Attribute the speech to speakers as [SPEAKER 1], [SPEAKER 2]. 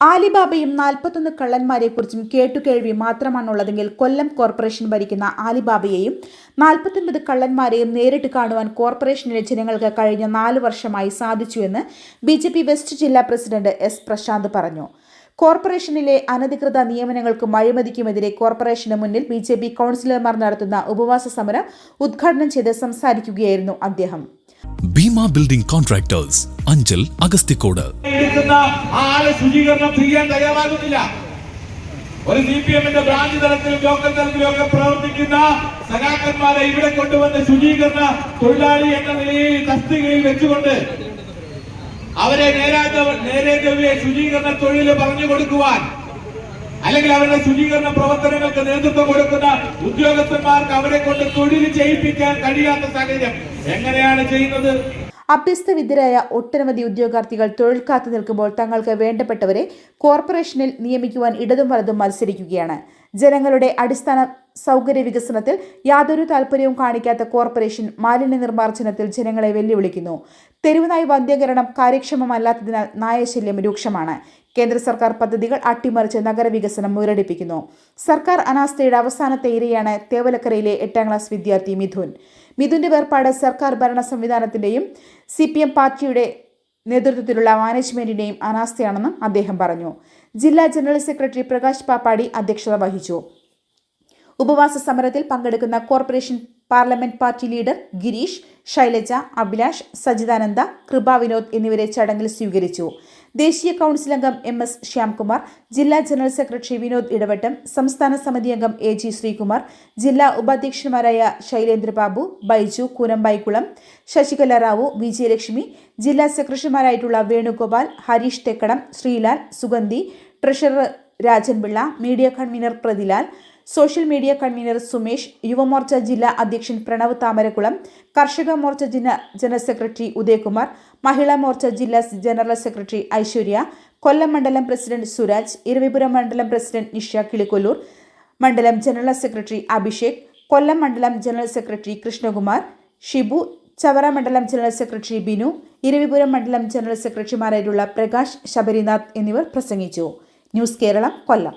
[SPEAKER 1] ആലിബാബയും നാൽപ്പത്തൊന്ന് കള്ളന്മാരെക്കുറിച്ചും കേട്ടുകേൾവി മാത്രമാണുള്ളതെങ്കിൽ കൊല്ലം കോർപ്പറേഷൻ ഭരിക്കുന്ന ആലിബാബയെയും നാൽപ്പത്തൊൻപത് കള്ളന്മാരെയും നേരിട്ട് കാണുവാൻ കോർപ്പറേഷനിലെ ജനങ്ങൾക്ക് കഴിഞ്ഞ നാല് വർഷമായി സാധിച്ചുവെന്ന് ബി ജെ പി വെസ്റ്റ് ജില്ലാ പ്രസിഡന്റ് എസ് പ്രശാന്ത് പറഞ്ഞു. കോർപ്പറേഷനിലെ അനധികൃത നിയമനങ്ങൾക്കും അഴിമതിക്കുമെതിരെ കോർപ്പറേഷന് മുന്നിൽ ബി ജെ പി കൗൺസിലർമാർ നടത്തുന്ന ഉപവാസ സമരം ഉദ്ഘാടനം ചെയ്ത് സംസാരിക്കുകയായിരുന്നു അദ്ദേഹം.
[SPEAKER 2] ഭീമ ബിൽഡിംഗ് കോൺട്രാക്ടേഴ്സ് അഞ്ചൽ അഗസ്തിക്കോട്
[SPEAKER 3] തയ്യാറാകുന്നില്ല. ഒരു സി പി എമ്മിന്റെ ബ്രാഞ്ച് തലത്തിലും ലോക്കൽ തലത്തിലും ഒക്കെ പ്രവർത്തിക്കുന്ന സഖാക്കന്മാരെ ഇവിടെ കൊണ്ടുവന്ന് ശുചീകരണ തൊഴിലാളി എന്ന നിലയിൽ തസ്തികയിൽ വെച്ചുകൊണ്ട് അവരെ നേരാ നേരെ ശുചീകരണ തൊഴിൽ പറഞ്ഞു കൊടുക്കുവാൻ അല്ലെങ്കിൽ അവരുടെ ശുചീകരണ പ്രവർത്തനങ്ങൾക്ക് നേതൃത്വം കൊടുക്കുന്ന ഉദ്യോഗസ്ഥന്മാർക്ക് അവരെ കൊണ്ട് തൊഴിൽ ചെയ്യിപ്പിക്കാൻ കഴിയാത്ത സാഹചര്യം. എങ്ങനെയാണ് ചെയ്യുന്നത്?
[SPEAKER 1] അഭ്യസ്തവിദ്യരായ ഒട്ടനവധി ഉദ്യോഗാർത്ഥികൾ തൊഴിൽ കാത്തു നിൽക്കുമ്പോൾ തങ്ങൾക്ക് വേണ്ടപ്പെട്ടവരെ കോർപ്പറേഷനിൽ നിയമിക്കുവാൻ ഇടതും വലതും മത്സരിക്കുകയാണ്. ജനങ്ങളുടെ അടിസ്ഥാന സൗകര്യ വികസനത്തിൽ യാതൊരു താല്പര്യവും കാണിക്കാത്ത കോർപ്പറേഷൻ മാലിന്യ നിർമ്മാർജനത്തിൽ ജനങ്ങളെ വെല്ലുവിളിക്കുന്നു. തെരുവുനായി വന്ധ്യകരണം കാര്യക്ഷമമല്ലാത്തതിനാൽ നായശല്യം രൂക്ഷമാണ്. കേന്ദ്ര സർക്കാർ പദ്ധതികൾ അട്ടിമറിച്ച് നഗരവികസനം മുരടിപ്പിക്കുന്നു. സർക്കാർ അനാസ്ഥയുടെ അവസാനത്തെ ഇരയാണ് തേവലക്കരയിലെ എട്ടാം ക്ലാസ് വിദ്യാർത്ഥി മിഥുൻ. മിഥുന്റെ വേർപാട് സർക്കാർ ഭരണ സംവിധാനത്തിന്റെയും സി പാർട്ടിയുടെ നേതൃത്വത്തിലുള്ള മാനേജ്മെന്റിന്റെയും അനാസ്ഥയാണെന്നും അദ്ദേഹം പറഞ്ഞു. ജില്ലാ ജനറൽ സെക്രട്ടറി പ്രകാശ് പാപ്പാടി അധ്യക്ഷത വഹിച്ചു. ഉപവാസ സമരത്തിൽ പങ്കെടുക്കുന്ന corporation parliament party leader Gireesh Shailaja Abhilash Sajithananda Kripa Vinod എന്നിവരെ ചടങ്ങിൽ സ്വീകരിച്ചു. ദേശീയ കൗൺസിൽ അംഗം എം എസ് ശ്യാംകുമാർ ജില്ലാ ജനറൽ സെക്രട്ടറി വിനോദ് ഇടവട്ടം സംസ്ഥാന സമിതി അംഗം എ ജി ശ്രീകുമാർ ജില്ലാ ഉപാധ്യക്ഷന്മാരായ ശൈലേന്ദ്രബാബു ബൈജു കൂനമ്പായിക്കുളം ശശികല റാവു വിജയലക്ഷ്മി ജില്ലാ സെക്രട്ടറിമാരായിട്ടുള്ള Venugopal Harish Thekkadam Sreelal Sugandhi treasurer Rajan Pillai media convener Prathilal social media convener Sumesh Yuvamorcha ജില്ലാ അധ്യക്ഷൻ പ്രണവ് താമരക്കുളം കർഷക മോർച്ച ജില്ലാ ജനറൽ സെക്രട്ടറി ഉദയകുമാർ മഹിളാ മോർച്ച ജില്ലാ ജനറൽ സെക്രട്ടറി ഐശ്വര്യ കൊല്ലം മണ്ഡലം പ്രസിഡന്റ് സുരാജ് ഇരവിപുരം മണ്ഡലം പ്രസിഡന്റ് നിഷ കിളിക്കൊല്ലൂർ മണ്ഡലം ജനറൽ സെക്രട്ടറി അഭിഷേക് കൊല്ലം മണ്ഡലം ജനറൽ സെക്രട്ടറി കൃഷ്ണകുമാർ ഷിബു ചവറ മണ്ഡലം ജനറൽ സെക്രട്ടറി ബിനു ഇരവിപുരം മണ്ഡലം ജനറൽ സെക്രട്ടറിമാരായിട്ടുള്ള പ്രകാശ് ശബരിനാഥ് എന്നിവർ പ്രസംഗിച്ചു. ന്യൂസ് കേരളം കൊല്ലം.